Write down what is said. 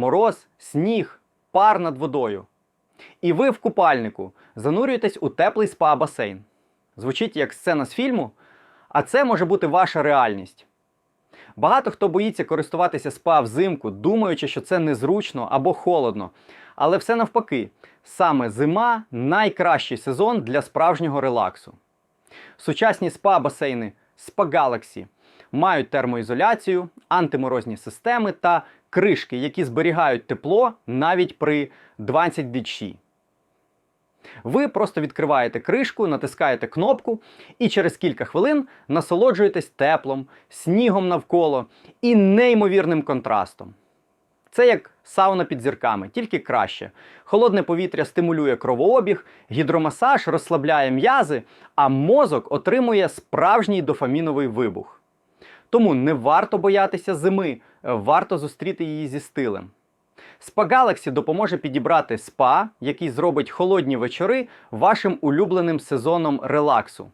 мороз, сніг, пар над водою. І ви в купальнику занурюєтесь у теплий спа-басейн. Звучить як сцена з фільму, а це може бути ваша реальність. Багато хто боїться користуватися спа взимку, думаючи, що це незручно або холодно. Але все навпаки, саме зима найкращий сезон для справжнього релаксу. Сучасні спа-басейни Spa Galaxy мають термоізоляцію, антиморозні системи та кришки, які зберігають тепло навіть при 20 дечі. Ви просто відкриваєте кришку, натискаєте кнопку і через кілька хвилин насолоджуєтесь теплом, снігом навколо і неймовірним контрастом. Це як сауна під зірками, тільки краще. Холодне повітря стимулює кровообіг, гідромасаж розслабляє м'язи, а мозок отримує справжній дофаміновий вибух. Тому не варто боятися зими, е, варто зустріти її зі стилем. Spa Galaxy допоможе підібрати спа, який зробить холодні вечори вашим улюбленим сезоном релаксу.